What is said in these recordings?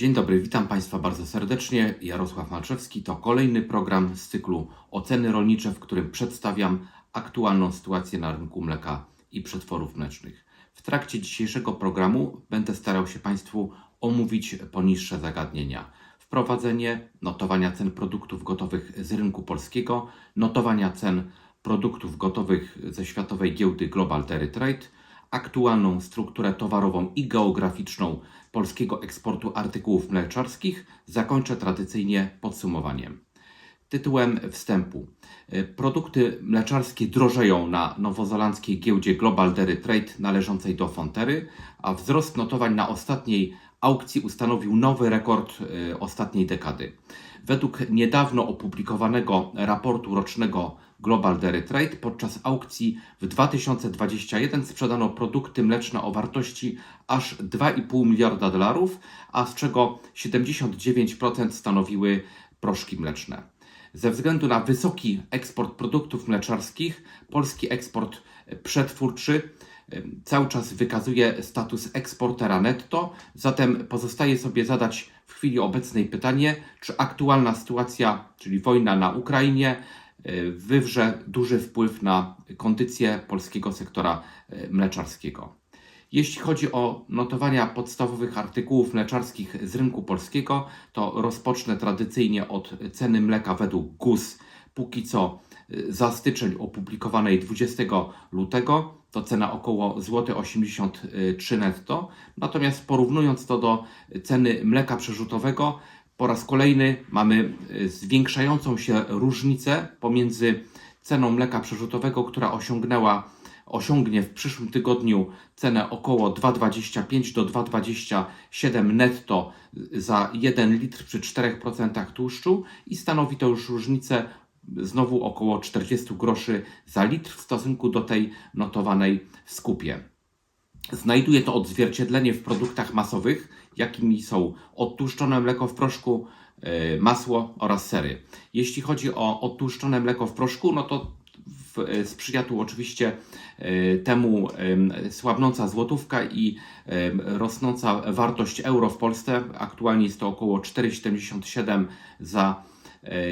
Dzień dobry, witam Państwa bardzo serdecznie. Jarosław Malczewski to kolejny program z cyklu Oceny rolnicze, w którym przedstawiam aktualną sytuację na rynku mleka i przetworów mlecznych. W trakcie dzisiejszego programu będę starał się Państwu omówić poniższe zagadnienia. Wprowadzenie notowania cen produktów gotowych z rynku polskiego, notowania cen produktów gotowych ze światowej giełdy Global Dairy Trade, aktualną strukturę towarową i geograficzną polskiego eksportu artykułów mleczarskich zakończę tradycyjnie podsumowaniem. Tytułem wstępu. Produkty mleczarskie drożeją na nowozelandzkiej giełdzie Global Dairy Trade należącej do Fontery, a wzrost notowań na ostatniej aukcji ustanowił nowy rekord y, ostatniej dekady. Według niedawno opublikowanego raportu rocznego Global Dairy Trade podczas aukcji w 2021 sprzedano produkty mleczne o wartości aż 2,5 miliarda dolarów, a z czego 79% stanowiły proszki mleczne. Ze względu na wysoki eksport produktów mleczarskich, polski eksport przetwórczy cały czas wykazuje status eksportera netto, zatem pozostaje sobie zadać w chwili obecnej pytanie, czy aktualna sytuacja, czyli wojna na Ukrainie, e, wywrze duży wpływ na kondycję polskiego sektora e, mleczarskiego. Jeśli chodzi o notowania podstawowych artykułów mleczarskich z rynku polskiego, to rozpocznę tradycyjnie od ceny mleka według GUS. Póki co za styczeń opublikowanej 20 lutego to cena około złoty 83 netto. Natomiast porównując to do ceny mleka przerzutowego, po raz kolejny mamy y, zwiększającą się różnicę pomiędzy ceną mleka przerzutowego, która osiągnęła osiągnie w przyszłym tygodniu cenę około 2,25 do 2,27 netto za 1 litr przy 4% tłuszczu i stanowi to już różnicę znowu około 40 groszy za litr w stosunku do tej notowanej w skupie. Znajduje to odzwierciedlenie w produktach masowych, jakimi są odtłuszczone mleko w proszku, e, masło oraz sery. Jeśli chodzi o odtłuszczone mleko w proszku, no to e, sprzyja tu oczywiście e, temu em, słabnąca złotówka i rosnąca wartość euro w Polsce. Aktualnie jest to około 4,77 za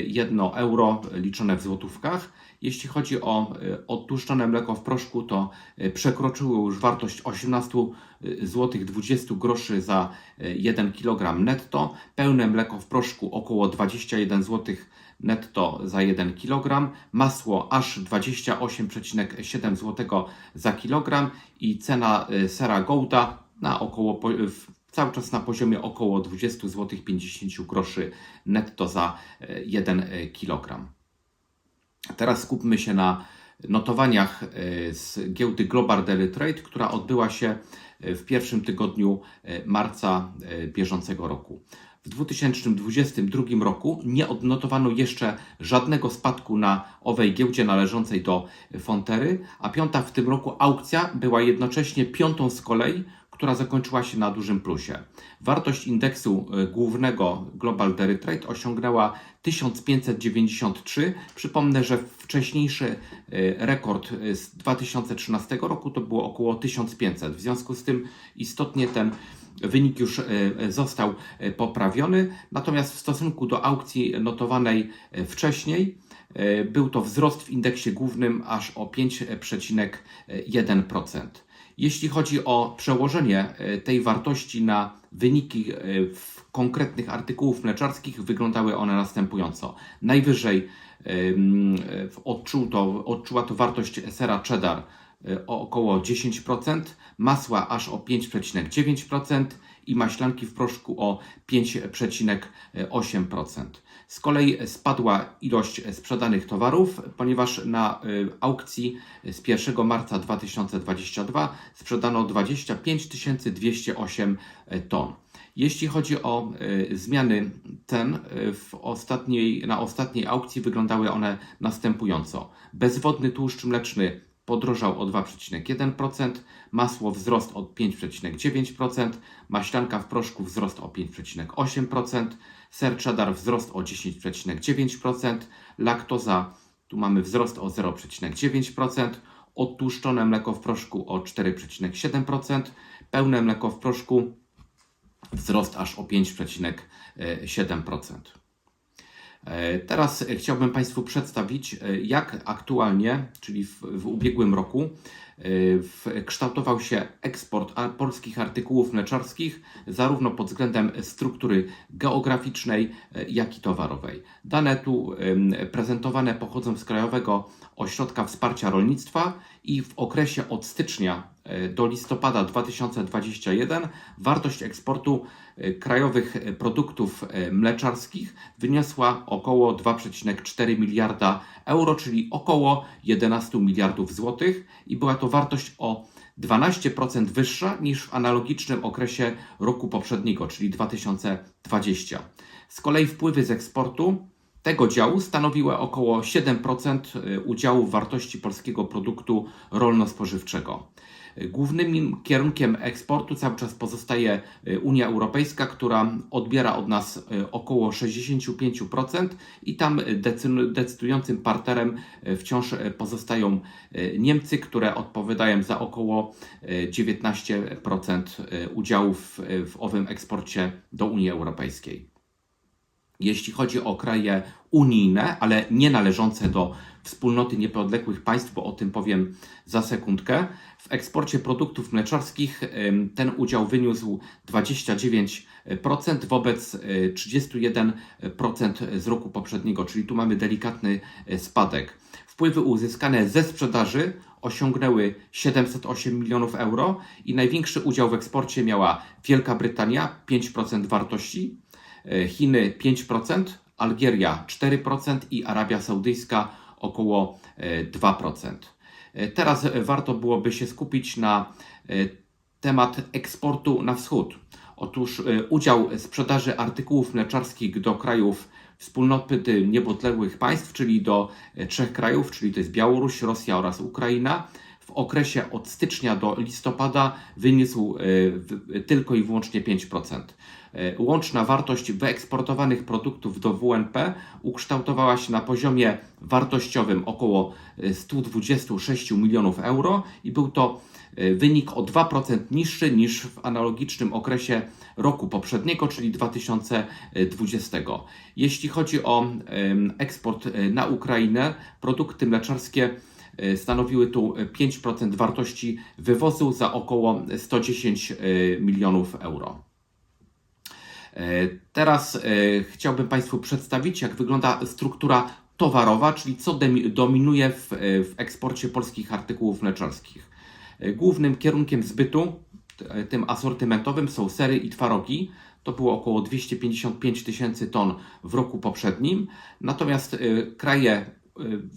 1 euro liczone w złotówkach. Jeśli chodzi o e, odtłuszczone mleko w proszku, to e, przekroczyło już wartość 18 zł 20 groszy za e, 1 kg netto. Pełne mleko w proszku około 21 zł netto za 1 kg. Masło aż 28,7 zł za kilogram i cena e, sera Gouda na około w cały czas na poziomie około 20 zł 50 groszy netto za 1 kg. Teraz skupmy się na notowaniach e, z giełdy Global Daily Trade, która odbyła się e, w pierwszym tygodniu e, marca e, bieżącego roku. W 2022 roku nie odnotowano jeszcze żadnego spadku na owej giełdzie należącej do Fontery, a piąta w tym roku aukcja była jednocześnie piątą z kolei, która zakończyła się na dużym plusie. Wartość indeksu e, głównego Global Dairy Trade osiągnęła 1593. Przypomnę, że wcześniejszy e, rekord e, z 2013 roku to było około 1500. W związku z tym istotnie ten wynik już został poprawiony. Natomiast w stosunku do aukcji notowanej wcześniej, był to wzrost w indeksie głównym aż o 5,1%. Jeśli chodzi o przełożenie e, tej wartości na wyniki e, konkretnych artykułów mleczarskich, wyglądały one następująco. Najwyżej e, odczuł to, odczuła to wartość sera cheddar o około 10%, masła aż o 5,9% i maślanki w proszku o 5,8%. Z kolei spadła ilość sprzedanych towarów, ponieważ na y, aukcji z 1 marca 2022 sprzedano 25 208 ton. Jeśli chodzi o y, zmiany cen y, w ostatniej, na ostatniej aukcji, wyglądały one następująco. Bezwodny tłuszcz mleczny podrożał o 2,1%, masło wzrost o 5,9%, maślanka w proszku wzrost o 5,8%, ser cheddar wzrost o 10,9%, laktoza tu mamy wzrost o 0,9%, odtłuszczone mleko w proszku o 4,7%, pełne mleko w proszku wzrost aż o 5,7%. E, Teraz chciałbym Państwu przedstawić, e, jak aktualnie, czyli w, w ubiegłym roku, kształtował się eksport polskich artykułów mleczarskich, zarówno pod względem struktury geograficznej, e, jak i towarowej. Dane tu prezentowane pochodzą z Krajowego Ośrodka Wsparcia Rolnictwa i w okresie od stycznia e, do listopada 2021 wartość eksportu krajowych produktów mleczarskich wyniosła około 2,4 miliarda euro, czyli około 11 miliardów złotych i była to wartość o 12% wyższa niż w analogicznym okresie roku poprzedniego, czyli 2020. Z kolei wpływy z eksportu tego działu stanowiły około 7% udziału w wartości polskiego produktu rolno-spożywczego. Głównym kierunkiem eksportu cały czas pozostaje y, Unia Europejska, która odbiera od nas y, około 65% i tam decy- decydującym partnerem y, wciąż y, pozostają y, Niemcy, które odpowiadają za około y, 19% y, udziału w, w owym eksporcie do Unii Europejskiej. Jeśli chodzi o kraje unijne, ale nie należące do wspólnoty niepodległych państw, bo o tym powiem za sekundkę, w eksporcie produktów mleczarskich ten udział wyniósł 29% wobec y, 31% z roku poprzedniego, czyli tu mamy delikatny y, spadek. Wpływy uzyskane ze sprzedaży osiągnęły 708 milionów euro i największy udział w eksporcie miała Wielka Brytania 5% wartości, e, Chiny 5%, Algieria 4% i Arabia Saudyjska około e, 2%. E, Teraz e, warto byłoby się skupić na e, temat eksportu na wschód. Otóż e, udział sprzedaży artykułów mleczarskich do krajów wspólnoty niepodległych państw, czyli do e, trzech krajów, czyli to jest Białoruś, Rosja oraz Ukraina, w okresie od stycznia do listopada wyniósł e, tylko i wyłącznie 5%. E, Łączna wartość wyeksportowanych produktów do WNP ukształtowała się na poziomie wartościowym około e, 126 milionów euro i był to e, wynik o 2% niższy niż w analogicznym okresie roku poprzedniego, czyli 2020. Jeśli chodzi o eksport e, na Ukrainę, produkty mleczarskie e, stanowiły tu 5% wartości wywozu za około 110 e, milionów euro. E, Teraz e, chciałbym Państwu przedstawić, jak wygląda struktura towarowa, czyli co dominuje w, e, w eksporcie polskich artykułów mleczarskich. Głównym kierunkiem zbytu, tym asortymentowym, są sery i twarogi. To było około 255 tysięcy ton w roku poprzednim. Natomiast kraje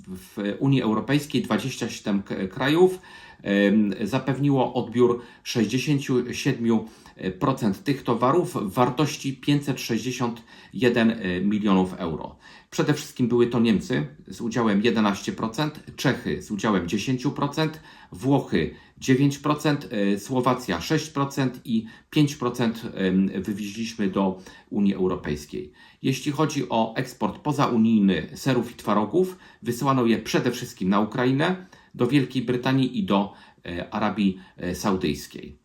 w Unii Europejskiej, 27 k- krajów, zapewniło odbiór 67% tych towarów w wartości 561 e, milionów euro. Przede wszystkim były to Niemcy z udziałem 11%, Czechy z udziałem 10%, Włochy 9%, e, Słowacja 6% i 5% em, wywieźliśmy do Unii Europejskiej. Jeśli chodzi o eksport pozaunijny serów i twarogów, wysyłano je przede wszystkim na Ukrainę, do Wielkiej Brytanii i do e, Arabii e, Saudyjskiej.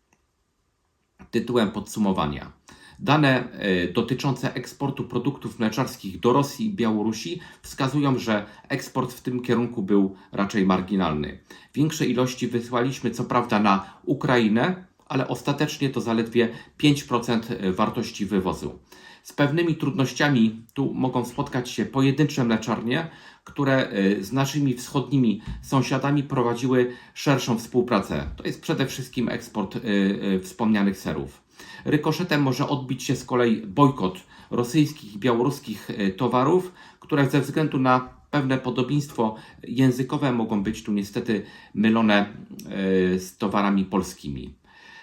Tytułem podsumowania. Dane e, dotyczące eksportu produktów mleczarskich do Rosji i Białorusi wskazują, że eksport w tym kierunku był raczej marginalny. Większe ilości wysłaliśmy co prawda na Ukrainę, ale ostatecznie to zaledwie 5% wartości wywozu. Z pewnymi trudnościami tu mogą spotkać się pojedyncze mleczarnie, które e, z naszymi wschodnimi sąsiadami prowadziły szerszą współpracę. To jest przede wszystkim eksport e, e, wspomnianych serów. Rykoszetem może odbić się z kolei bojkot rosyjskich i białoruskich e, towarów, które ze względu na pewne podobieństwo językowe mogą być tu niestety mylone e, z towarami polskimi.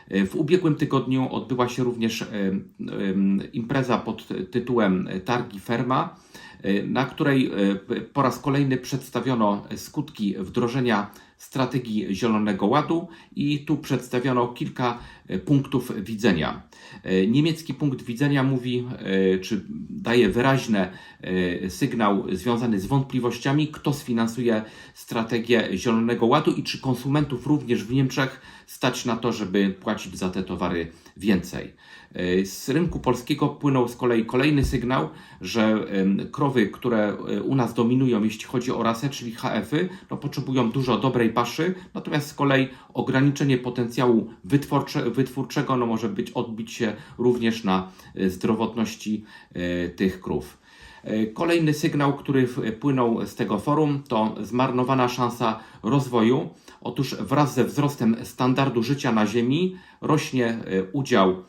E, W ubiegłym tygodniu odbyła się również e, em, impreza pod tytułem Targi Ferma, e, na której e, po raz kolejny przedstawiono skutki wdrożenia strategii Zielonego Ładu i tu przedstawiono kilka e, punktów widzenia. E, Niemiecki punkt widzenia mówi, e, czy daje wyraźny e, sygnał związany z wątpliwościami, kto sfinansuje strategię Zielonego Ładu i czy konsumentów również w Niemczech stać na to, żeby płacić za te towary więcej. E, Z rynku polskiego płynął z kolei kolejny sygnał, że krowy, które e, u nas dominują, jeśli chodzi o rasę, czyli HF-y, no, potrzebują dużo dobrej paszy, natomiast z kolei ograniczenie potencjału wytwórcze, wytwórczego no, może być odbić się również na e, zdrowotności e, tych krów. E, Kolejny sygnał, który płynął z tego forum, to zmarnowana szansa rozwoju. Otóż wraz ze wzrostem standardu życia na Ziemi rośnie udział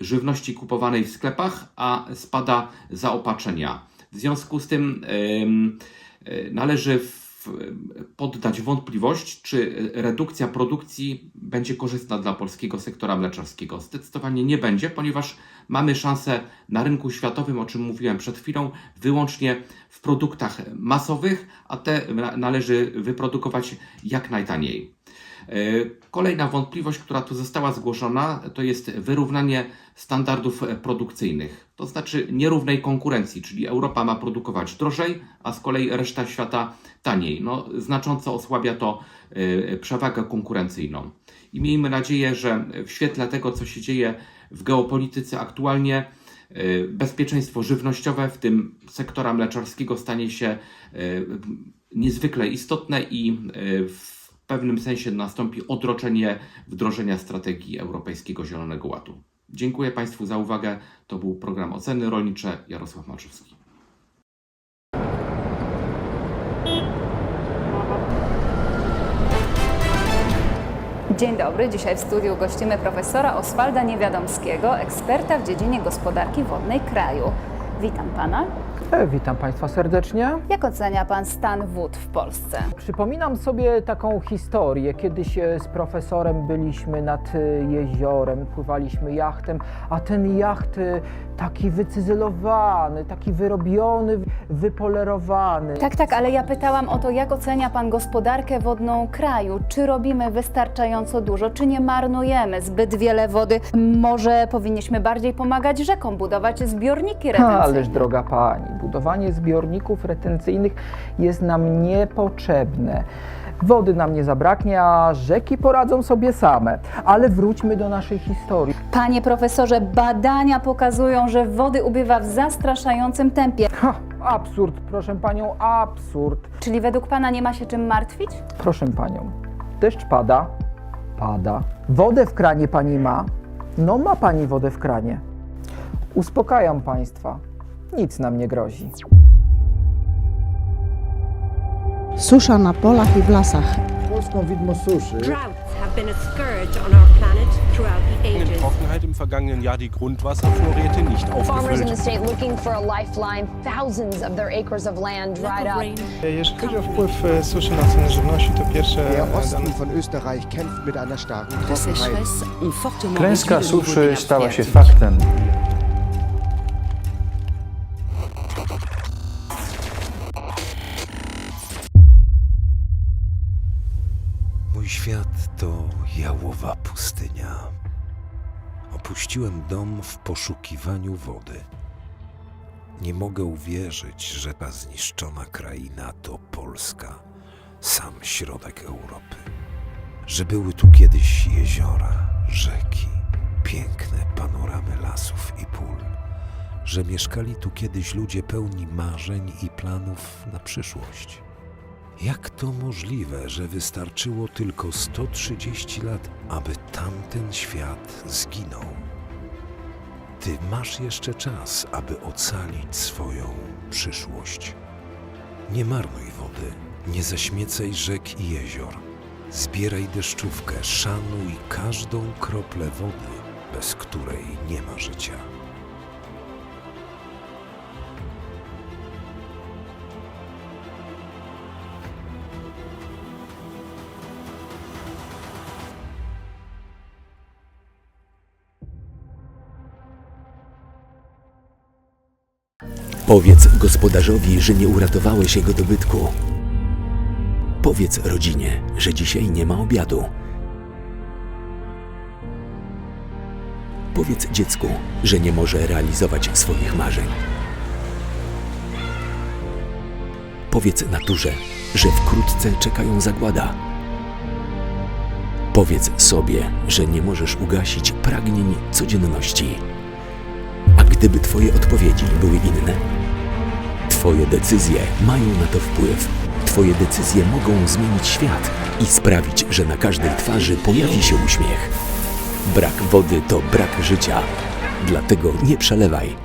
żywności kupowanej w sklepach, a spada zaopatrzenia. W związku z tym należy w, poddać wątpliwość, czy redukcja produkcji będzie korzystna dla polskiego sektora mleczarskiego. Zdecydowanie nie będzie, ponieważ mamy szansę na rynku światowym, o czym mówiłem przed chwilą, wyłącznie w produktach masowych, a te na- należy wyprodukować jak najtaniej. E, Kolejna wątpliwość, która tu została zgłoszona, to jest wyrównanie standardów produkcyjnych, to znaczy nierównej konkurencji, czyli Europa ma produkować drożej, a z kolei reszta świata taniej. No, znacząco osłabia to e, przewagę konkurencyjną. I miejmy nadzieję, że w świetle tego, co się dzieje w geopolityce aktualnie, e, bezpieczeństwo żywnościowe, w tym sektora mleczarskiego, stanie się niezwykle istotne i e, w pewnym sensie nastąpi odroczenie wdrożenia strategii Europejskiego Zielonego Ładu. Dziękuję Państwu za uwagę. To był program Oceny Rolnicze. Jarosław Malczewski. Dzień dobry. Dzisiaj w studiu gościmy profesora Oswalda Niewiadomskiego, eksperta w dziedzinie gospodarki wodnej kraju. Witam pana. E, Witam Państwa serdecznie. Jak ocenia pan stan wód w Polsce? Przypominam sobie taką historię. Kiedyś e, z profesorem byliśmy nad e, jeziorem, pływaliśmy jachtem, a ten jacht taki wycyzelowany, taki wyrobiony, wypolerowany. Tak, tak, ale ja pytałam o to, jak ocenia pan gospodarkę wodną kraju? Czy robimy wystarczająco dużo, czy nie marnujemy zbyt wiele wody? Może powinniśmy bardziej pomagać rzekom, budować zbiorniki retencyjne? Ależ droga Pani, budowanie zbiorników retencyjnych jest nam niepotrzebne. Wody nam nie zabraknie, a rzeki poradzą sobie same. Ale wróćmy do naszej historii. Panie profesorze, badania pokazują, że wody ubywa w zastraszającym tempie. Ha, absurd, proszę Panią, absurd. Czyli według pana nie ma się czym martwić? Proszę panią, deszcz pada, pada. Wodę w kranie pani ma? No ma pani wodę w kranie. Uspokajam państwa, nic nam nie grozi. Susza na polach i w lasach. Polską widmo suszy Droughts have been a scourge on our planet in. Trockenheit im vergangenen Jahr die Grundwasservorräte nicht Farmers in aufgefüllt. the state looking for a lifeline. Thousands of their acres of land dried up. Jeżeli chodzi o wpływ e, suszy na cenę żywności, to pierwsze Der Osten dane von Österreich kämpft mit einer starken De Trockenheit. sécheresse ont fortement Klęska suszy stała się faktem. Mój świat to jałowa pustynia. Opuściłem dom w poszukiwaniu wody. Nie mogę uwierzyć, że ta zniszczona kraina to Polska, sam środek Europy. Że były tu kiedyś jeziora, rzeki, piękne panoramy lasów i pól. Że mieszkali tu kiedyś ludzie pełni marzeń i planów na przyszłość. Jak to możliwe, że wystarczyło tylko 130 lat, aby tamten świat zginął? Ty masz jeszcze czas, aby ocalić swoją przyszłość. Nie marnuj wody, nie zaśmiecaj rzek i jezior. Zbieraj deszczówkę, szanuj każdą kroplę wody, bez której nie ma życia. Powiedz gospodarzowi, że nie uratowałeś jego dobytku. Powiedz rodzinie, że dzisiaj nie ma obiadu. Powiedz dziecku, że nie może realizować swoich marzeń. Powiedz naturze, że wkrótce czekają zagłada. Powiedz sobie, że nie możesz ugasić pragnień codzienności. Gdyby Twoje odpowiedzi były inne? Twoje decyzje mają na to wpływ. Twoje decyzje mogą zmienić świat i sprawić, że na każdej twarzy pojawi się uśmiech. Brak wody to brak życia. Dlatego nie przelewaj.